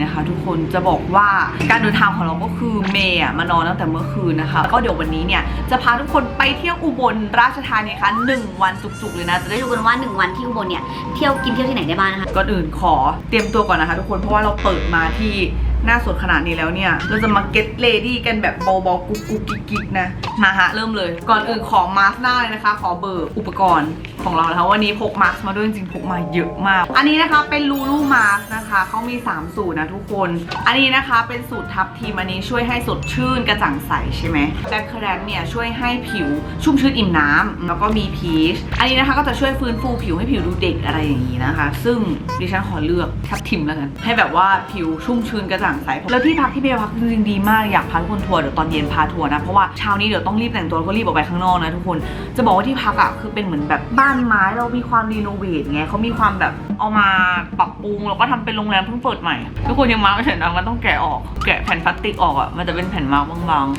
นีนะคะ ทุกคนจะบอกว่าการเดินทางของเราก็คือเมย์อะมานอนตั้งแต่เมื่อคืนนะคะแล้วก็เดี๋ยววันนี้เนี่ยจะพาทุกคนไปเที่ยวอุบลราชธานีคะหนึ่งวันจุกๆเลยนะจะได้ได้ดูกันว่า 1 วันที่อุบลเนี่ยเที่ยวกินเที่ยวที่ไหนได้บ้างนะคะก่อนอื่นขอเตรียมตัวก่อนนะคะ ทุกคนเพราะว่าเราเปิดมาที่ หน้าสดขนาดนี้แล้วเนี่ย เราจะมาเก็ตเลดี้กันแบบเบาๆกุ๊กกุ๊กกิ๊กกิ๊กนะ มาฮะ เริ่มเลย ก่อนอื่นขอมาสก์หน้าเลยนะคะ ขอเบอร์อุปกรณ์ของเรานะคะวันนี้พกมาสก์มาด้วยจริงๆพกมาเยอะมาก อันนี้นะคะเป็นลูลูมาสนะคะเขามี 3 สูตรนะทุกคน อันนี้นะคะเป็นสูตรทับทีมอันนี้ช่วยให้สดชื่นกระจ่างใสใช่ไหมแบคเคแรนเนี่ยช่วยให้ผิวชุ่มชื้นอิ่มน้ำแล้วก็มีพีชอันนี้นะคะก็จะช่วยฟื้นฟูผิวให้ผิวดูเด็กอะไรอย่างนี้นะคะ ซึ่งดิฉันขอเลือกทับทิมแล้วกันให้แบบว่าผิวชุ่มชื้นกระจ่างใสแล้วที่พักที่เบลพักจริงๆดีมากอยากพาทุกคนทัวร์เดี๋ยวตอนเย็นพาทัวร์นะเพราะว่าเช้านี้เดี๋ยวต้องรีบแต่งตัวแล้วก็รีบออกไปข้างนอกนะทุกคนจะบอกว่าที่พักอะคือเป็นเหมือนแบบบ้านไม้เรามีความรีโนเวทไงเขามีความแบบเอามาปรับปรุงแล้วก็ทำเป็นโรงแรมเพิ่งเปิดใหม่ทุกคนยังมาไม่เห็นนะมันต้องแกะออกแกะแผ่นพลาสติกออกอะมันจะเป็นแผ่นมาบางๆ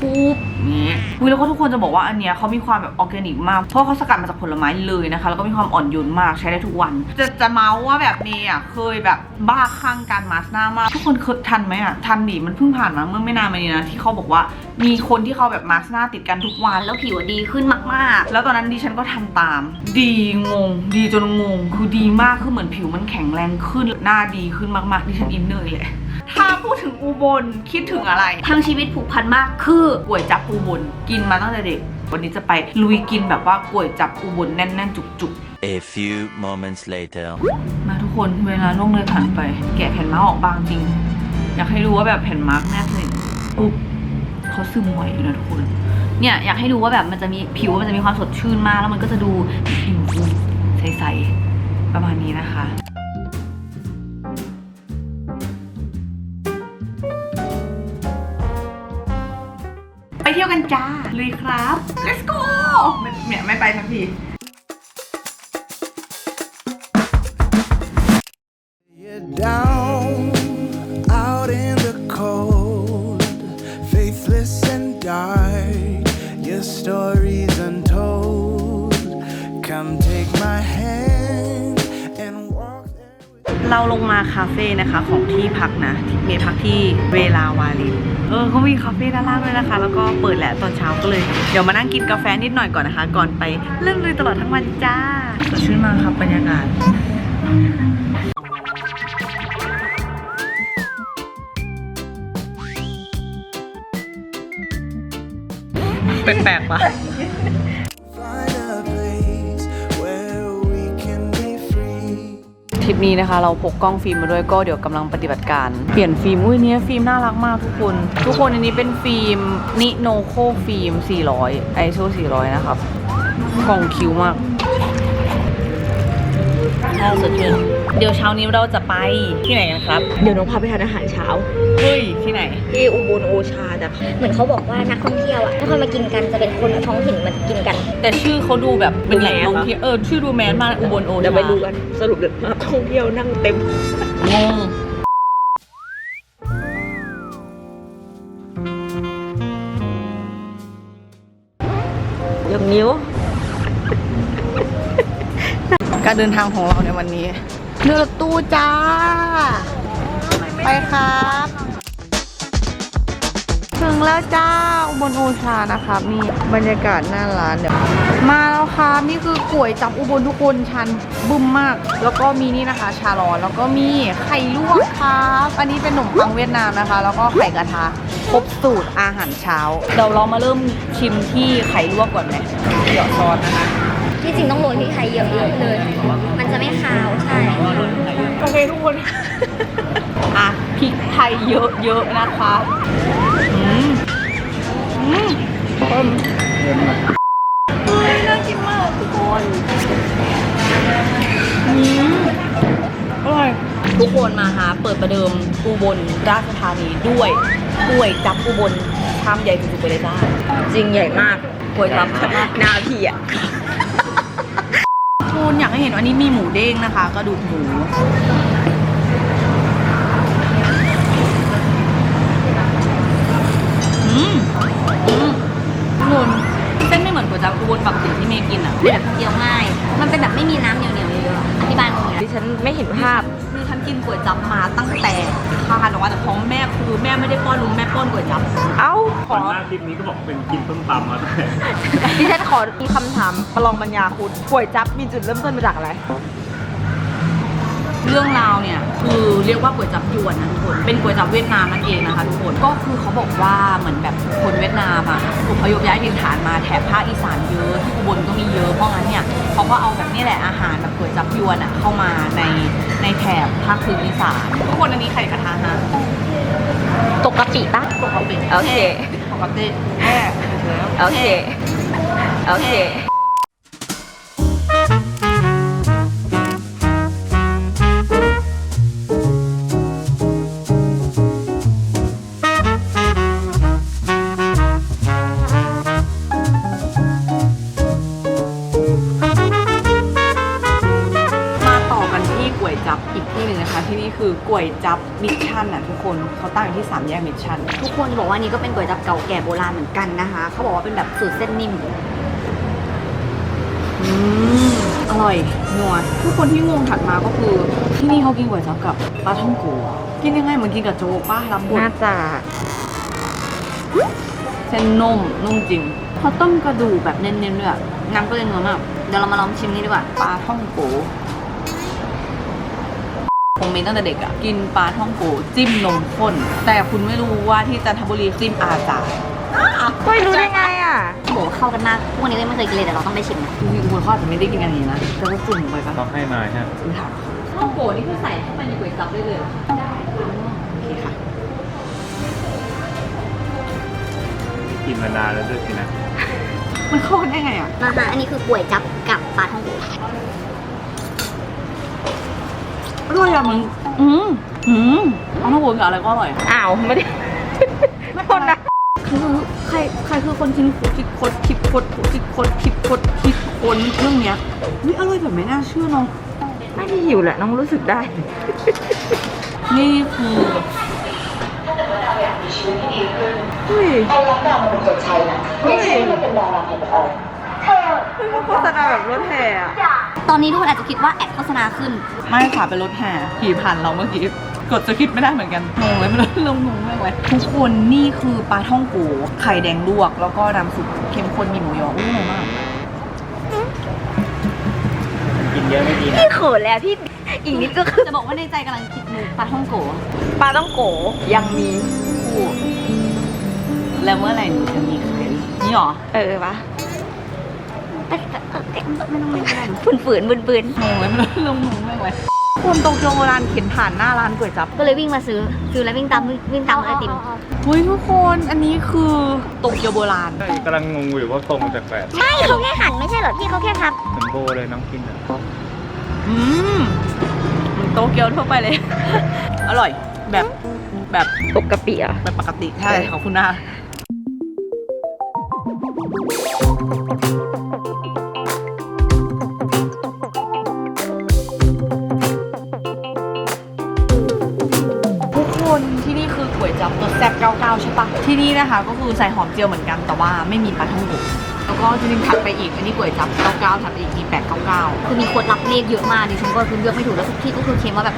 ปุ๊บ นี่อุ๊ยแล้วก็ทุกคนจะบอกว่าอันเนี้ยเขามีความแบบออร์แกนิกมาก เพราะเขาสกัดมาจากผลไม้เลยนะคะ แล้วก็มีความอ่อนโยนมากใช้ได้ทุกวัน จะจะเมาส์ว่าแบบเมย์อะเคยแบบบ้าคลั่งการมาสก์หน้ามาก ทุกคนเคยทันไหมอะทันดิมันเพิ่งผ่านมาเมื่อไม่นานมานี้นะที่เขาบอกว่ามีคนที่เขาแบบมาสก์หน้าติดกันทุกวัน แล้วผิวดีขึ้นมากแล้วตอนนั้นดิฉันก็ทำตาม ดีงง ดีจนงงคือดีมากคือเหมือนผิวมันแข็งแรงขึ้นหน้าดีขึ้นมากๆดิฉันอินเนอร์เลย ถ้าพูดถึงอุบลคิดถึงอะไรๆทั้งชีวิตผูกพันมากคือก๋วยจับอุบลกินมาตั้งแต่เด็ก วันนี้จะไปลุยกินแบบว่าก๋วยจับอุบลแน่นๆ จุก A few moments later. ๆมาทุกคนเวลาล่วงเลยผ่านไป แกะแผ่นมาร์กออกบางจริง อยากให้รู้ว่าแบบแผ่นมาร์กแนบสนิทปุ๊บเขาซึมไหวอยู่นะทุกคน เนี่ยอยากให้ดูว่าแบบมันจะมีผิวมันจะมีความสดชื่นมาก แล้วมันก็จะดูผิวฟูใสประมาณนี้นะคะ กันจ้าลุยครับ let's go ไม่เนี่ยไม่ไปทักที คาเฟ่นะคะของที่พักนะที่เมย์พักที่เวลาวาลินเออเขามีคาเฟ่ด้านล่างด้วยนะคะ แล้วก็เปิดแหละตอนเช้าก็เลย เดี๋ยวมานั่งกินกาแฟนิดหน่อยก่อนนะคะ ก่อนไปเล่นเลยตลอดทั้งวันจ้าสดชื่นมากครับบรรยากาศแปลกๆปะ นี้นะคะ เราพกกล้องฟิล์มมาด้วยก็เดี๋ยวกำลังปฏิบัติการ เปลี่ยนฟิล์มอุ้ยเนี้ยฟิล์มน่ารักมากทุกคน ทุกคนอันนี้เป็นฟิล์มนิโนโคฟิล์ม 400 ISO 400 นะครับกล่องคิวมากน่าสดชื่น เดี๋ยวเช้านี้เราจะไปที่ไหนกันครับ เดี๋ยวน้องพาไปทานอาหารเช้า เฮ้ย ที่ไหน ที่อุบลโอชาจ้ะเหมือนเขาบอกว่านักท่องเที่ยวอะไม่ค่อยมากินกันจะเป็นคนท้องถิ่นมากินกัน แต่ชื่อเขาดูแบบเป็นแหล่งดูแมสท่องเที่ยวเออชื่อดูแมสมากอุบลโอชาเดี๋ยวไปดูกันสรุปเดี๋ยวนักท่องเที่ยวนั่งเต็มงงยกนิ้ว การเดินทางของเราในวันนี้ เรือรถตู้จ้า ไปครับ ถึงแล้วจ้าอุบลโอชานะครับนี่บรรยากาศหน้าร้านเดี๋ยวมาแล้วครับนี่คือก๋วยจับอุบลทุกคนชันบึ้มมาก แล้วก็มีนี่นะคะ ชาร้อนแล้วก็มีไข่ลวกครับอันนี้เป็นขนมปังเวียดนามนะคะ แล้วก็ไข่กระทะครบสูตรอาหารเช้าเดี๋ยวเรามาเริ่มชิมที่ไข่ลวกก่อนไหมเดี๋ยวซอสนะคะที่จริงต้องโรยพริกไทยเยอะๆเลย จะไม่คาวใช่ โอเคทุกคน อะพริกไทยเยอะๆนะคะอืมอืมเพิ่มเฮ้ยน่ากินมากทุกคนอืมอร่อยทุกคนมาหาเปิดประเดิมอุบลราชธานีด้วยกล้วยจับอุบลชามใหญ่สุดๆไปเลยจ้าจริงใหญ่มากกล้วยจับมากหน้าพี่อะ คุณอยากให้เห็นว่าอันนี้มีหมูเด้งนะคะ กระดูกหมูอืมอืมนุ่นเส้นไม่เหมือนก๋วยจั๊บอุบลปกติที่เมย์กินอะๆแบบเคี้ยวง่าย มันเป็นแบบไม่มีน้ำเหนียวๆเยอะๆอธิบายงงอยู่นะดิฉันไม่เห็นภาพคือฉัน กินก๋วยจั๊บมาตั้งแต่คลานออกมาจากท้องแม่คือแม่ไม่ได้ป้อนนมแม่ป้อนก๋วยจั๊บเอ้าขก่ออนหน้าคลิปนี้ก็บอกเป็นกินต้มตำมาตั้งแต่ดิฉันขอมีคำถามประลองปัญญาคุณก๋วยจั๊บมีจุดเริ่มต้นมาจากอะไร เรื่องราวเนี่ยคือเรียกว่าก๋วยจั๊บยวนนะทุกคน เป็นก๋วยจั๊บเวียดนามนั่นเองนะคะทุกคน ก็คือเขาบอกว่าเหมือนแบบคนเวียดนามอะอพยพย้ายถิ่นฐานมาแถบภาคอีสานเยอะที่อุบลก็มีเยอะ เพราะงั้นเนี่ยเขาก็เอาแบบนี้แหละอาหารแบบก๋วยจั๊บยวนอะเข้ามาในในแถบภาคพื้นอีสานทุกคนอันนี้ไข่กระทะฮะตกกะปิปะปกติโอเค ปกติแม่แล้วโอเค โอเค วยจับมิชชั่นอะทุกคนเขาตั้งอยู่ที่สามแยกมิชชั่นทุกคนจะบอกว่านี่ก็เป็นก๋วยจั๊บเก่าแก่โบราณเหมือนกันนะคะ เขาบอกว่าเป็นแบบสูตรเส้นนิ่มอืมอร่อยนัวทุกคนที่งงถัดมาก็คือที่นี่เขากินก๋วยจั๊บกับปลาท่องโกะกินยังไงเหมือนกินกับโจ๊กป้ารับบทน่าจะเส้นนุ่มนุ่มจริงเขาต้มกระดูกแบบเน้นๆด้วยอะน้ำก็เลยนัวมากเดี๋ยวเรามาลองชิมนี่ดีกว่าปลาท่องโกะ ผมมีตั้งแต่เด็กอะกินปลาท่องโกะจิ้มนมข้น แต่คุณไม่รู้ว่าที่จันทบุรีจิ้มอาจารเฮ้ยรู้ได้ไงอะเขาบอกว่าเข้ากันมากพวกนี้ก็ไม่เคยกินเลยแต่เราต้องไปชิมนะจริงๆคนเขาอาจจะไม่ได้กินกันอย่างนี้นะแต่ก็จุ่มไปปะต้องให้มาฮะคือถามข้าวโกนี่คือใส่เข้าไปในก๋วยจั๊บได้เลยได้โอเคค่ะกินมานานแล้วด้วยสินะ มันเข้ากันได้ไงอะมาหาอันนี้คือก๋วยจั๊บกับปลาท่องโก อร่อยอะมึงอืมอืมเอาท่องโกะกับอะไรก็อร่อยอ้าวไม่ได้ไม่คนนะคือใครใครคือคนคิดคิดคดคิดคดคิดคดคิดคดคิดคนเรื่องเนี้ยวิอร่อยแบบไม่น่าเชื่อน้อง ไม่ได้หิวแหละน้องรู้สึกได้ นี่คือเฮ้ย โฆษณาแบบรถแห่อะตอนนี้ทุกคนอาจจะคิดว่าแอดโฆษณาขึ้น ไม่ค่ะเป็นรถแห่ขี่ผ่านเราเมื่อกี้กดจะคิดไม่ได้เหมือนกันงงเลยไม่รู้ลงงงมากเลยทุกคนนี่คือปลาท่องโกไข่แดงลวก แล้วก็น้ำซุปเข้มข้นมีหมูยออุ้ยอร่อยมากกินเยอะไม่ดีนะพี่เขินแล้วพี่อีกนิดก็คือจะบอกว่าในใจกำลังคิดหมูปลาท่องโกปลาต้องโกยังมีคู่แล้วเมื่อไหร่หนูจะมีใครนี่หรอเออปะ ฝืนฝืนบืนบืนงงเลยม่รู้ลงงงมากเลยคนโตเกียวโบราณเข็นผ่านหน้าร้านก๋วยจั๊บก็เลยวิ่งมาซื้อซื้อแล้ววิ่งตามวิ่งตามไอติมเฮ้ยทุกคนอันนี้คือโตเกียวโบราณกำลังงงอยู่ว่าทรงมันแปลกไม่เขาแค่หันไม่ใช่เหรอพี่เขาแค่ทับเหมือนโบเลยน้องกินอะอืมโตเกียวทั่วไปเลย อร่อยแบบแบบปกติอะแบบปกติใช่ขอบคุณนะ ที่นี่นะคะก็คือใส่หอมเจียวเหมือนกันแต่ว่าไม่มีปลาท่องโกะแล้วก็จริงๆถัดไปอีกอันนี้ก๋วยจั๊บ99ถัดไปอีกมี899 คือมีคนรับเลขเยอะมากดิฉันก็คือเลือกไม่ถูกแล้วทุกที่ก็คือเค็มว่าแบบ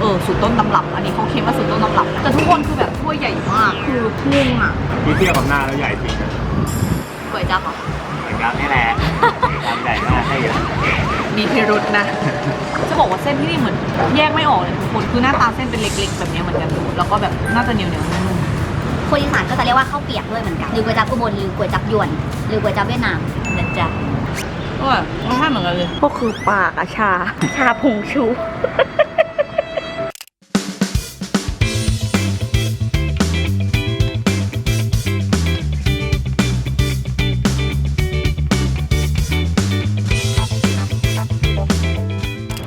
เออสูตรต้นตำรับ อันนี้เขาเค็มว่าสูตรต้นตำรับนะแต่ทุกคนคือแบบถ้วยใหญ่มากคืองงอะที่เทียบกับหน้าแล้วใหญ่จริงนะก๋วยจั๊บเหรอเหมือนกันนี่แหละความใหญ่มากให้เยอะมีพิรุษนะ จะบอกว่าเส้นที่นี่เหมือนแยกไม่ออกเลยทุกคนคือหน้าตาเส้นเป็นเล็ก ๆ แบบนี้เหมือนกันแล้วก็แบบน่าจะเหนียวๆนุ่ม คนอีสานก็จะเรียกว่าข้าวเปียกด้วยเหมือนกันหรือก๋วยจั๊บอุบลหรือก๋วยจั๊บยวนหรือก๋วยจั๊บเวียดนามนะจ๊ะๆก็แบบรสชาติเหมือนกันเลยก็คือปากอะชา ชาผงชู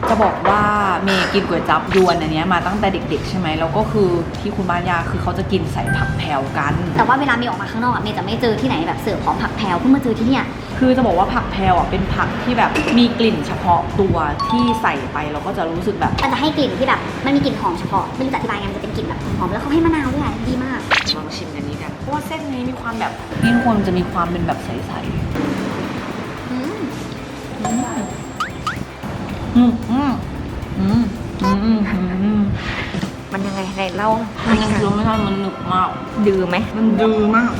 จะบอกว่าเมย์ กินก๋วยจั๊บยวนอันเนี้ยมาตั้งแต่เด็ก ๆ ใช่ไหมแล้วก็คือที่คุณบ้านยาคือเขาจะกินใส่ผักแพรวกัน แต่ว่าเวลาเมย์ออกมาข้างนอกอะเมย์จะไม่เจอที่ไหนแบบเสิร์ฟพร้อมผักแพรวเพิ่งมาเจอที่เนี่ย คือจะบอกว่าผักแพรวอะเป็นผักที่แบบมีกลิ่นเฉพาะตัวที่ใส่ไปเราก็จะรู้สึกแบบ มันจะให้กลิ่นที่แบบมันมีกลิ่นหอมเฉพาะไม่รู้จะอธิบายไงมันจะเป็นกลิ่นแบบหอมแล้วเขาให้มะนาวด้วยอะดีมาก ลองชิมกันนี้กัน เพราะว่าเส้นนี้มีความแบบนี่ทุกคนจะมีความเป็นแบบใสอืมๆอืมอืมอืมอือื มอืมมันยังไงในเล่ามันยังคือไม่ใช่มันหนึบมาก ดื้อไหม มันดื้อมาก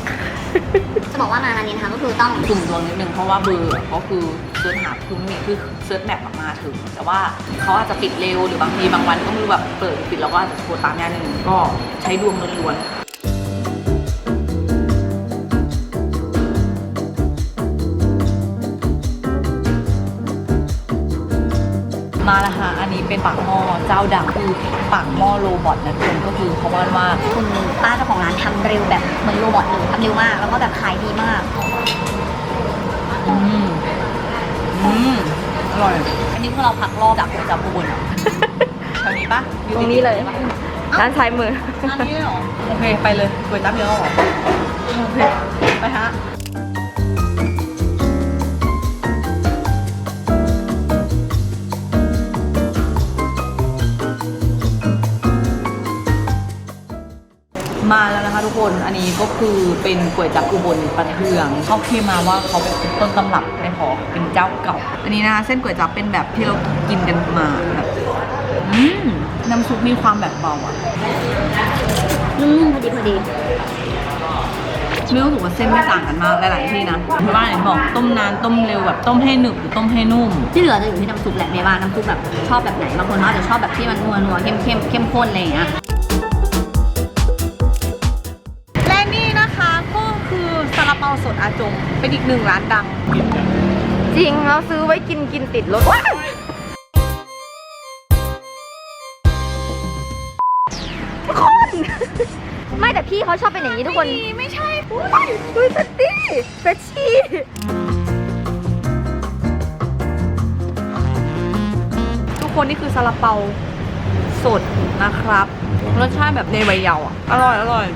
จะบอกว่ามาร้านนี้นะคะก็คือต้องกลุ่มดวงนิดนึงเพราะว่าเบอร์อะก็คือเซิร์ชหาคือมีคือเซิร์ชแมปมาถึง แต่ว่าเขาอาจจะปิดเร็วหรือบางทีบางวันก็ไม่รู้แบบเปิดปิดแล้วก็อาจจะโทรตามยาหนึ่งก็ใช้ดวงล้วนๆมาแล้วค่ะอันนี้ เป็นปากหม้อเจ้าดังคือปากหม้อโรบอทนะทุกคนก็คือเขาว่าว่าคุณป้าเจ้าของร้านทำเร็วแบบเหมือนโรบอทเลยทำเร็วมาก แล้วก็แบบขายดีมากอืมอืมอร่อยอันนี้คือเราผักรอบจากก๋วจับอุบลเหรอแถวนี้ปะอตรงนี้เลยปะด้านซ้ายมืออันนี้เหรอโอเคไปเลยก๋วยจับเยอะเหรอโอเคไปฮะ มาแล้วนะคะทุกคน อันนี้ก็คือเป็นก๋วยจับอุบลปลาเทืองเขาเคลมมาว่าเขาเป็นต้นตำรับในหอเป็นเจ้าเก่า อันนี้นะคะเส้นก๋วยจั๊บเป็นแบบที่เรากินกันมาแบบอืมน้ำซุปมีความแบบเบาอะอืมพอดีพอดีไม่รู้สึกว่าเส้นไม่ต่างกันมากหลายๆที่นะที่บ้านเห็นบอกต้มนานต้มเร็วแบบต้มให้หนึบหรือต้มให้นุ่ม ที่เหลือจะอยู่ที่น้ำซุปแหละเมย์ว่าน้ำซุปแบบชอบแบบไหนบางคนก็อาจจะชอบแบบที่มันนัวนัวๆเข้มเข้มเข้มข้นอะไรอย่างเงี้ยาลาเปาสดอาจงเป็นอีกหนึ่งร้านดัง จริงเราซื้อไว้กินกินติดรถว้ายทุกคน ไม่แต่พี่เขาชอบเป็นอย่างนี้ทุกคน ไม่ใช่อุ้ยอุ้ยเฟตตี้เฟชชี่ทุกคนนี่คือซาลาเปาสดนะครับ รสชาติแบบในวัยเยาว์อะอร่อยอร่อย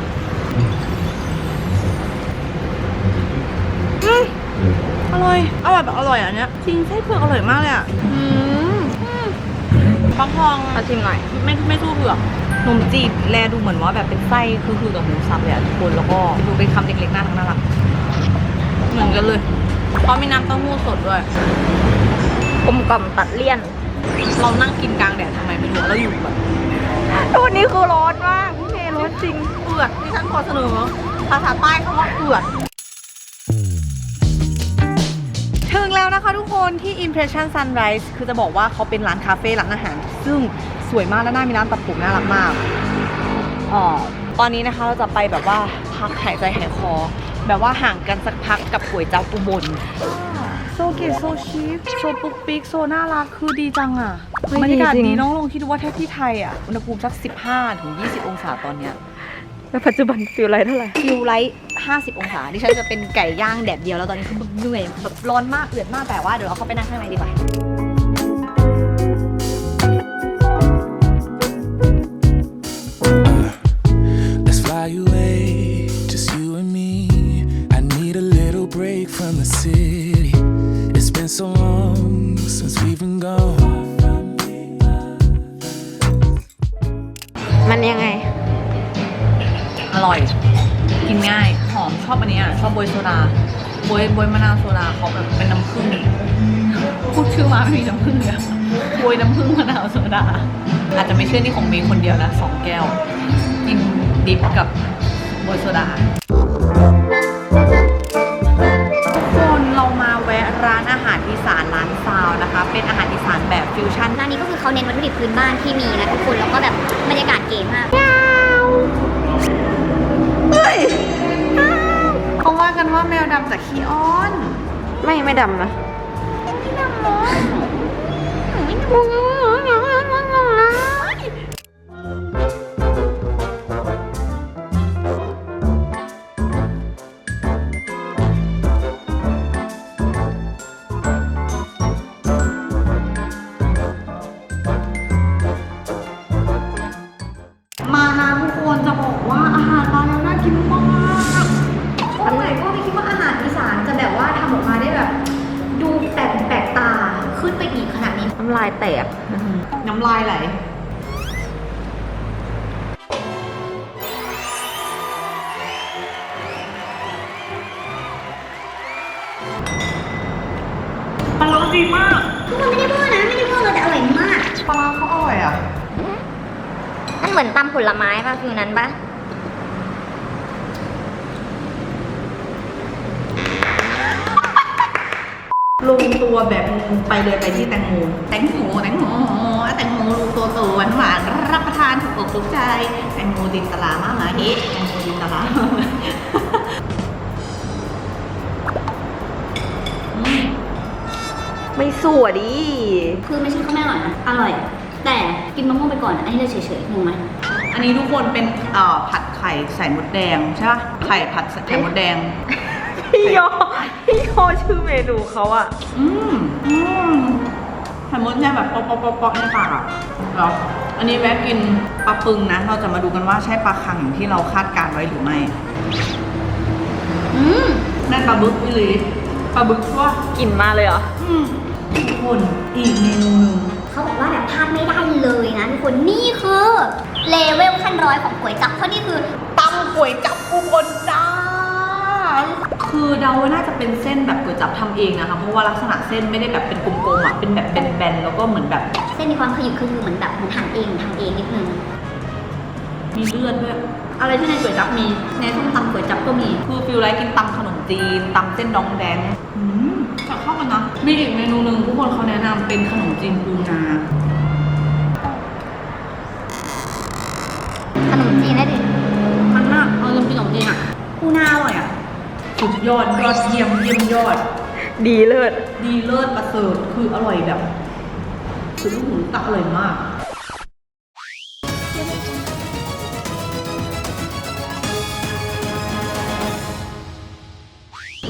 อืมอร่อย อร่อยแบบอร่อยอะอันเนี้ยจริงไส้เผือกอร่อยมากเลยอะอืมฟักทองเอาชิมหน่อย ไม่ไม่สู้เผือกนมจีบแลดูเหมือนว่าแบบเป็นไส้คือคือกับหมูสับเลยอะทุกคนแล้วก็ดูเป็นคำเล็กๆน่ารักน่ารักเหมือนกันเลยเพราะมีน้ำเต้าหู้สดด้วยกลมกล่อมตัดเลี่ยน เรานั่งกินกลางแดดทำไมไม่รู้แล้วอยู่แบบวันนี้คือร้อนมากพี่เมย์ร้อนจริงเอือดที่ฉันขอเสนอภาษาใต้คำว่าเอือด นะคะทุกคนที่ Impression Sunrise คือจะบอกว่าเขาเป็นร้านคาเฟ่ร้านอาหาร ซึ่งสวยมากและน่ามีร้านตัดผมน่ารักมากอ๋อตอนนี้นะคะเราจะไปแบบว่าพักหายใจหายคอ แบบว่าห่างกันสักพักกับก๋วยจั๊บอุบลโซเกตโซชิฟโซปุกปิกโซน่ารักคือดีจังอะเฮ้ยบรรยากาศดีจริงดีน้องลงคิดดูว่าแค่ที่ไทยอะอุณหภูมิสัก 15ถึง20 องศาตอนเนี้ย แล้วปัจจุบันฟิลไลท์เท่าไหร่ฟิลไลท์50 องศาดิฉันจะเป็นไก่ย่างแดดเดียวแล้วตอนนี้คือแบบเหนื่อยแบบร้อนมากเอือดมากแต่ว่าเดี๋ยวเราเข้าไปนั่งข้างในดีกว่า วยโซดาบวยบวยมะนาวโซดาเขาแบบเป็นน้ำผึ้งพูดชื่อมาไม่มีน้ำผึ้งเลยบวยน้ำผึ้งมะนาวโซดา อาจจะไม่ใช่นี่ของเมย์คนเดียวนะสองแก้ว กินดิบกับบวยโซดาคนเรามาแวะร้านอาหารอีสานร้านซาวนะคะ เป็นอาหารอีสานแบบฟิวชั่นร้านนี้ก็คือเขาเน้นวัตถุดิบพื้นบ้านที่มีนะทุกคนแล้วก็แบบบรรยากาศเก๋มากเขา ว่ากันว่าแมวดำจากขี้อ้อน ไม่ไม่ดำนะมาายแตกน้ำลายไหลปลาร้าดีมากทุกคนไม่ได้เวอร์นะไม่ได้เวอร์เลยแต่อร่อยมาก ปลาร้าเขาอร่อยอะเหมือนตำผลไม้ป่ะฟิวนั้นปะ ลงตัวแบบไปเลยไปที่แตงโมแตงโมแตงโมแตงโมลูกโตโตหวานหวานๆรับประทานถูกอกถูกใจ แตงโมดินตลามามาเฮะแตงโมดินตลามามาอืมไม่สวยดิ คือไม่ใช่ข้าวแม่อร่อยนะอร่อย แต่กินมะม่วงไปก่อน อันนี้เลยเฉยๆงงไหมอันนี้ทุกคนเป็นเอ่อผัดไข่ใส่มดแดงใช่ปะไข่ผัดไข่มดแดง พี่โยพี่โยชื่อเมนูเขาอะอืมอืมไข่มดแดงแบบเปาะเปาะเปาะในปากอะแล้วอันนี้แวะกินปลาปึงนะ เราจะมาดูกันว่าใช่ปลาคังอย่างที่เราคาดการไว้หรือไม่อืมนั่นปลาบึกวิลีปลาบึกว่ากินมาเลยเหรออืมทุกคนอีกเมนูหนึ่งเขาบอกว่าแบบพลาดไม่ได้เลยนะทุกคนนี่คือเลเวลขั้นร้อยของก๋วยจั๊บเพราะนี่คือตำก๋วยจับอุบลจ้า คือเดาว่าน่าจะเป็นเส้นแบบก๋วยจับทำเองนะคะ เพราะว่าลักษณะเส้นไม่ได้แบบเป็นกลมๆอะเป็นแบบแบนๆแล้วก็เหมือนแบบเส้นมีความขยุกขยือเหมือนแบบเหมือนหั่นเองทำเองนิดนึง มีเลือดด้วยอะไรที่ในก๋วยจั๊บมีในส้มตำก๋วยจั๊บก็มี คือฟิลไลท์กินตำขนมจีนตำเส้นดองแดงอืมจะเข้ากันนะมีอีกเมนูหนึ่งทุกคนเขาแนะนำเป็นขนมจีนปูนา ขนมจีนได้ดิมันมากเออลืมกินขนมจีนอะปูนาอร่อยอะ สุดยอดยอดเยี่ยมเยี่ยมยอด ดีเลิศ ดีเลิศประเสริฐคืออร่อยแบบสุดลูกหูตาอร่อยมาก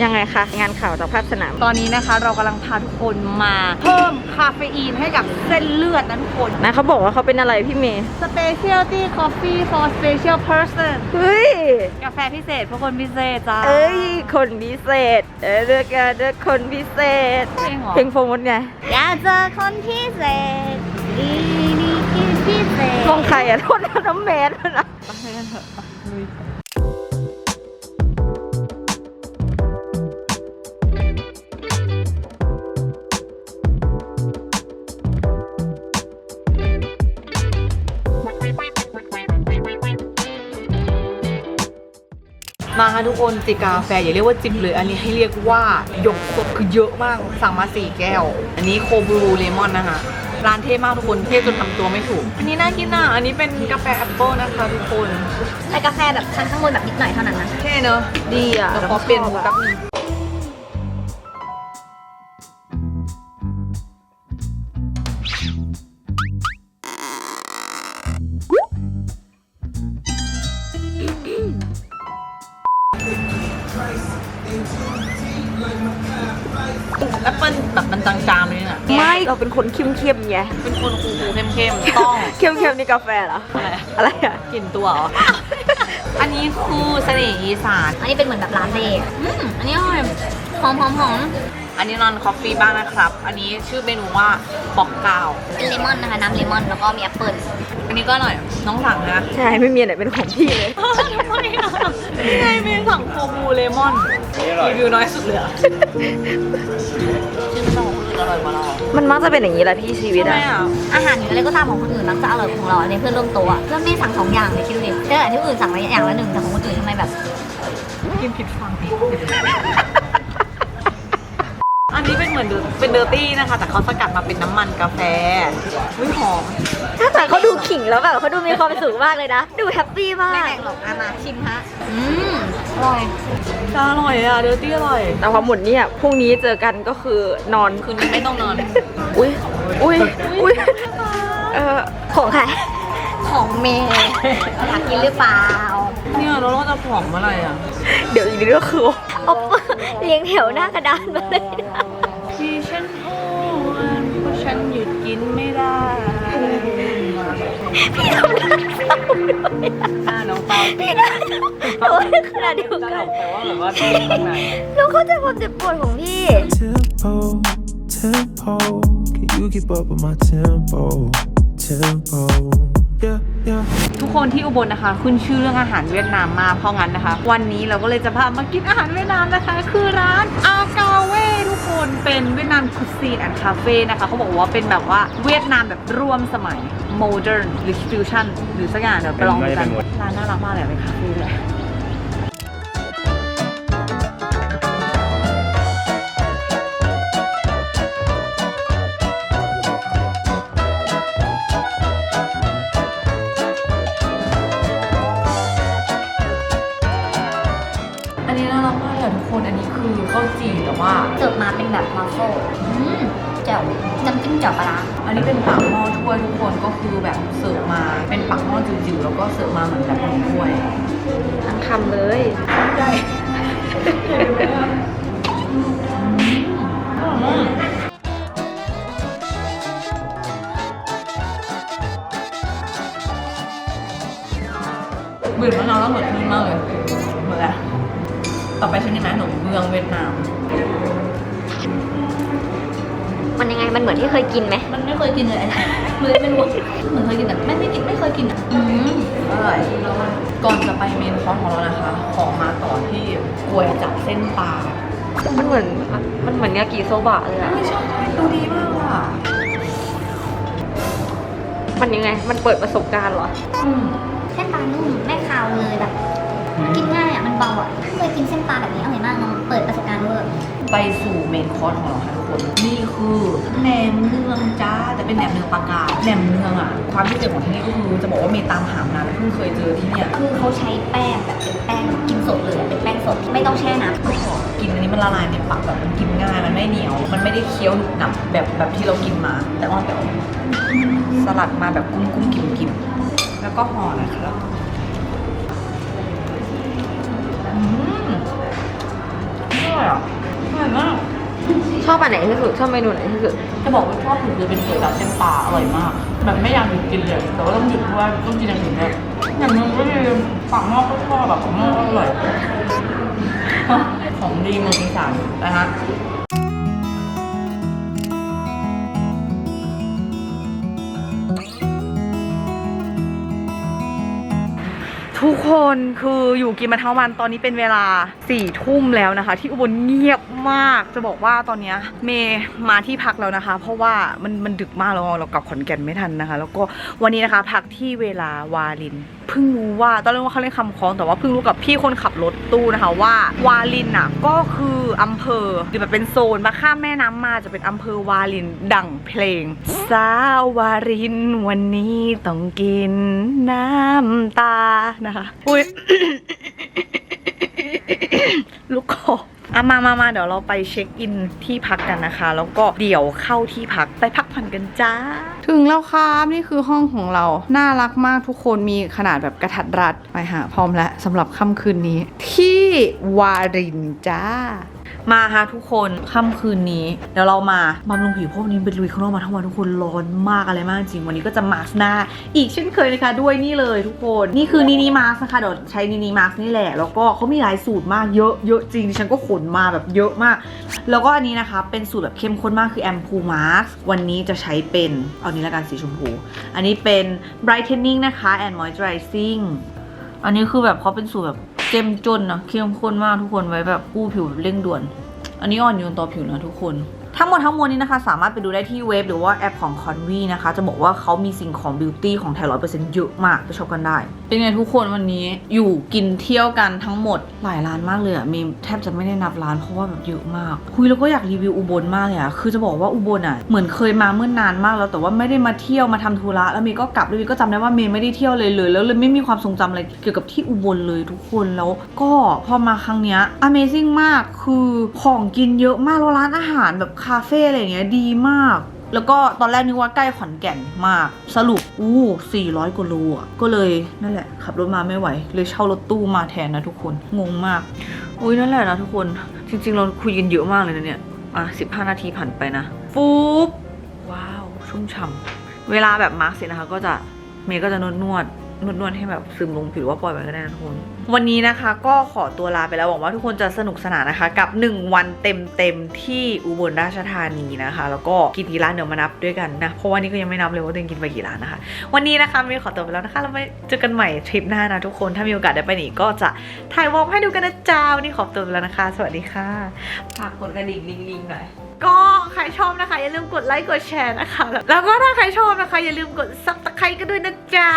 ยังไงคะงานข่าวจากภาคสนาม ตอนนี้นะคะเรากำลังพาทุกคนมาเพิ่มคาเฟอีนให้กับเส้นเลือดนะทุกคน นะเขาบอกว่าเขาเป็นอะไรพี่เมย์ Specialty Coffee for Special Person เฮ้ย กาแฟพิเศษเพื่อคนพิเศษจ้าเอ้ย คนพิเศษ เออเลือกกันเลือกคนพิเศษ เพลงเหรอเพลงโฟมดไงอยากเจอคนพิเศษดีดีกินพิเศษ ของใครอะโทษนะน้ำแมสนะ มาค่ะทุกคนจิบกาแฟอย่าเรียกว่าจิบเลยอันนี้ให้เรียกว่าหยกสดคือเยอะมากสั่งมาสี่แก้ว อันนี้โคบูรูเลมอนนะคะร้านเท่มากทุกคนเท่จนทำตัวไม่ถูก อันนี้น่ากินอะ อันนี้เป็นกาแฟแอปเปิลนะคะทุกคนแต่กาแฟแบบชั้นข้างบนแบบนิดหน่อยเท่านั้นนะเท่เนอะดีอะเดี๋ยวขอเปลี่ยนมูแป๊บนึง เราเป็นคนเข้มๆไงเป็นคนคูลๆเข้มๆต้องเข้มๆนี่กาแฟเหรออะไรอะไรอะกลิ่นตัวเหรออันนี้คือเสน่ห์อีสานอันนี้เป็นเหมือนแบบลาเต้อืมอันนี้อร่อยหอมหอมหอมอันนี้นอนคอฟฟี่บ้างนะครับ อันนี้ชื่อเมนูว่าบอกกาวเป็นเลมอนนะคะน้ำเลมอนแล้วก็มีแอปเปิ้ลอันนี้ก็อร่อยน้องสั่งนะใช่ไม่มีอันไหนเป็นของพี่เลยทำไมอะนี่ไงเมย์สั่งโคบูเลมอนรีวิวน้อยสุดเลย ร่อยกว่าเรามันมักจะเป็นอย่างนี้แหละพี่ชีวิตทำไมอะอะอาหารหรืออะไรก็ตามของคนอื่นมักจะอร่อยกว่าของเราในเพื่อนร่วมโต๊ะอะเพื่อนไม่สั่งสองอย่างเลยคิดดูดิแต่ที่อื่นสั่งมาอย่างละหนึ่งแต่ของคนอื่นทำไมแบบกินผิดฟังอันนี้เป็นเหมือนเดอเป็นเดอร์ตี้นะคะ แต่เขาสกัดมาเป็นน้ำมันกาแฟวิหอมถ้าแต่เขาดูขิงแล้วแบบเขาดูมีความสุขมากเลยนะ ดูแฮปปี้มากไม่แบ่งหรอกอามาชิมฮะ อืมอร่อย จะอร่อยอะเดอร์ตี้อร่อย แต่ความหมุนเนี่ยพรุ่งนี้เจอกันก็คือนอน คืนนี้ไม่ต้องนอน อุ้ยอุ้ยอุ้ยเออของใครของเมย์อยากกินหรือเปล่า เนี่ยเราเราจะผอมเมื่อไหร่อะ เดี๋ยวอีกนิดก็คือเอาเรียงแถวหน้ากระดานมาเลยนะ ฉันหยุดกินไม่ได้พี่ทำหน้าเศร้าด้วยหน้าน้องเปาพี่นะแต่ว่าในขณะเดียวตกันลกแต่ว่าแบบว่าเจ็บข้างในเราเข้าใจความเจ็บปวดของพี่ Tempo, tempo. Can you keep up with my tempo? Tempo. Yeah, yeah. ทุกคนที่อุบลนะคะ ขึ้นชื่อเรื่องอาหารเวียดนามมากเพราะงั้นนะคะ วันนี้เราก็เลยจะพามากินอาหารเวียดนามนะคะ คือร้านอากาว คนเป็นเวียดนามคุซีนแอนด์คาเฟ่นะคะเขาบอกว่าเป็นแบบว่าเวียดนามแบบร่วมสมัยโมเดิร์นหรือฟิวชั่นหรือสักอย่างเดี๋ยวไปลองดูกันร้านน่ารักมากเลยอะเป็นคาเฟ่เลย ข้าวจี่แต่ว่า เสิร์ฟมาเป็นแบบวัฟเฟิลอืมแจ่วน้ำจิ้มแจ่วปลาร้าอันนี้เป็นปากหม้อถ้วยทุกคนก็คือแบบเสิร์ฟมาเป็นปากหม้อจิ๋วๆแล้วก็เสิร์ฟมาเหมือนแบบหนึ่งถ้วยทั้งคำเลยใช่บีบมะนาวแล้วเหมือนนี่มากเลย ต่อไปชนิดไหนขนมเมืองเวียดนาม มันยังไงมันเหมือนที่เคยกินไหมมันไม่เคยกินเลยเลยไม่รู้เหมือนเคยกินแต่ไม่ไม่กินไม่เคยกินอะอืมอร่อยก่อนจะไปเมนคอร์สของเรานะคะ ขอมาต่อที่กล้วยจับเส้นปลามันเหมือนมันเหมือนยากิโซบะเลยอะไม่ใช่ดูดีมากอะมันยังไง มันเปิดประสบการณ์เหรออืมเส้นปลานุ่มไม่คาวเลยแบบ กินง่ายอะมันเบาอะเพิ่งเคยกินเส้นปลาแบบนี้อร่อยมากลองเปิดประสบการณ์เวอร์ไปสู่เมนคอร์สของเราค่ะทุกคน นี่คือแหนมเนืองจ้าแต่เป็นแหนมเนืองปลากายแหนมเนืองอะความพิเศษของที่นี่ก็คือจะบอกว่าเมย์ตามหามานานแล้วเพิ่งเคยเจอที่เนี่ยคือเขาใช้แป้งแบบเป็นแป้งกินสดเลยอะเป็นแป้งสดไม่ต้องแช่น้ำกินอันนี้มันละลายในปากแบบมันกินง่ายมันไม่เหนียว มันไม่ได้เคี้ยวหนุบหนับแบบแบบที่เรากินมา แต่ว่าแบบสลัดมาแบบกุ้งกุ้งกิมกิมแล้วก็ห่อนะครับ อืมอร่อยอะอร่อยมาก ชอบอันไหนที่สุดชอบเมนูไหนที่สุดจะบอกว่าชอบสุดคือเป็นก๋วยจั๊บเส้นปลาอร่อยมาก แบบไม่อยากหยุดกินเลย แต่ว่าต้องหยุดเพราะว่าต้องกินอย่างอื่นด้วยอย่างหนึงก็คือปากหม้อก็ชอบแบบปากหม้อก็อร่อย ของดีเมืองอีสานนะฮะ ทุกคนคืออยู่กินมาทั้งวันตอนนี้เป็นเวลาสี่ทุ่มแล้วนะคะ ที่อุบลเงียบมากจะบอกว่าตอนนี้เมย์มาที่พักแล้วนะคะ เพราะว่ามันมันดึกมากแล้วเรากลับขอนแก่นไม่ทันนะคะ แล้วก็วันนี้นะคะพักที่เวลาวาลิน พิ่งรู้ว่าตอนแรกว่าเขาเล่นคำคล้องแต่ว่าเพิ่งรู้กับพี่คนขับรถตู้นะคะว่าวาลินอะก็คืออำเภอหรือแบบเป็นโซนมาข้ามแม่น้ำมาจะเป็นอำเภอวาลินดังเพลงสาววารินวันนี้ต้องกินน้ำตานะคะอุ้ยลูกคอ อะมามามาเดี๋ยวเราไปเช็คอินที่พักกันนะคะ แล้วก็เดี๋ยวเข้าที่พักไปพักผ่อนกันจ้า ถึงแล้วครับนี่คือห้องของเรา น่ารักมากทุกคนมีขนาดแบบกระถัดรัดไปหาพร้อมแล้วสำหรับค่ำคืนนี้ ที่วารินจ้า มาฮะทุกคนค่ำคืนนี้ เดี๋ยวเรามาบำรุงผิวเพราะวันนี้เป็นลุยข้างนอกมาทั้งวันทุกคนร้อนมากอะไรมากจริงวันนี้ก็จะมาสก์หน้า อีกเช่นเคยนะคะ ด้วยนี่เลยทุกคนนี่คือนินิมาสนะคะเดี๋ยวใช้นินิมาสนี่แหละ แล้วก็เขามีหลายสูตรมากเยอะเยอะจริงดิฉันก็ขนมาแบบเยอะมาก แล้วก็อันนี้นะคะ เป็นสูตรแบบเข้มข้นมากคือแอมพูมาสวันนี้จะใช้เป็นเอานี้ละกันสีชมพู อันนี้เป็น brightening นะคะ and moisturizing อันนี้คือแบบเขาเป็นสูตรแบบ เจ้มจนนะเข้มข้นมากทุกคนไว้แบบกู้ผิวเร่งด่วน อันนี้อ่อนโยนต่อผิวนะทุกคนทั้งหมดทั้งมวลนี้นะคะ สามารถไปดูได้ที่เว็บหรือว่าแอปของ Convi นะคะ จะบอกว่าเขามีสิ่งของบิวตี้ของไทยร้อยเปอร์เซ็นต์เยอะมาก ไปชมกันได้ เป็นไงทุกคนวันนี้อยู่กินเที่ยวกันทั้งหมดหลายร้านมากเลยอะมีแทบจะไม่ได้นับร้านเพราะว่าแบบเยอะมากคุยแล้วก็อยากรีวิวอุบลมากเลยอะคือจะบอกว่าอุบลอะเหมือนเคยมาเมื่อนานมากแล้วแต่ว่าไม่ได้มาเที่ยวมาทำธุระแล้วเมย์ก็กลับแล้วเมย์ก็จำได้ว่าเมย์ไม่ได้เที่ยวเลยเลย แล้วเลยไม่มีความทรงจำอะไรเกี่ยวกับที่อุบลเลยทุกคนแล้วก็พอมาครั้งเนี้ย Amazing มากคือของกินเยอะมากแล้วร้านอาหารแบบคาเฟ่อะไรอย่างเงี้ยดีมาก แล้วก็ตอนแรกนึกว่าใกล้ขอนแก่นมาก สรุปอู้400กว่าโลอะก็เลยนั่นแหละ ขับรถมาไม่ไหว เลยเช่ารถตู้มาแทนนะทุกคน งงมาก อุ้ยนั่นแหละนะทุกคน จริง ๆ เราคุยกันเยอะมากเลยนะเนี่ย อะ15 นาทีผ่านไปนะฟุ๊บว้าว ชุ่มฉ่ำเวลาแบบมาร์กเสร็จนะคะ ก็จะเมย์ก็จะนวดนวดนวดๆให้แบบซึมลงผิวว่าปล่อยไว้ก็ได้นะทุกคน วันนี้นะคะก็ขอตัวลาไปแล้วหวังว่าทุกคนจะสนุกสนานนะคะ กับ 1 วันเต็มๆที่อุบลราชธานีนะคะ แล้วก็กินกี่ร้านเดี๋ยวมานับด้วยกันนะ เพราะว่านี่ก็ยังไม่นับเลยว่าตัวเองกินไปกี่ร้านนะคะ วันนี้นะคะมีขอตัวไปแล้วนะคะเราไปเจอกันใหม่ทริปหน้านะทุกคนถ้ามีโอกาสได้ไปไหนก็จะถ่ายวอล์กให้ดูกันนะจ้าวันนี้ขอตัวไปแล้วนะคะ สวัสดีค่ะฝากกดกระดิ่งลิงๆหน่อยก็ใครชอบนะคะ อย่าลืมกดไลค์กดแชร์นะคะ แล้วก็ถ้าใครชอบนะคะ อย่าลืมกดซับสไครต์กันด้วยนะจ๊ะ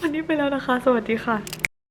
วันนี้ไปแล้วนะคะ สวัสดีค่ะ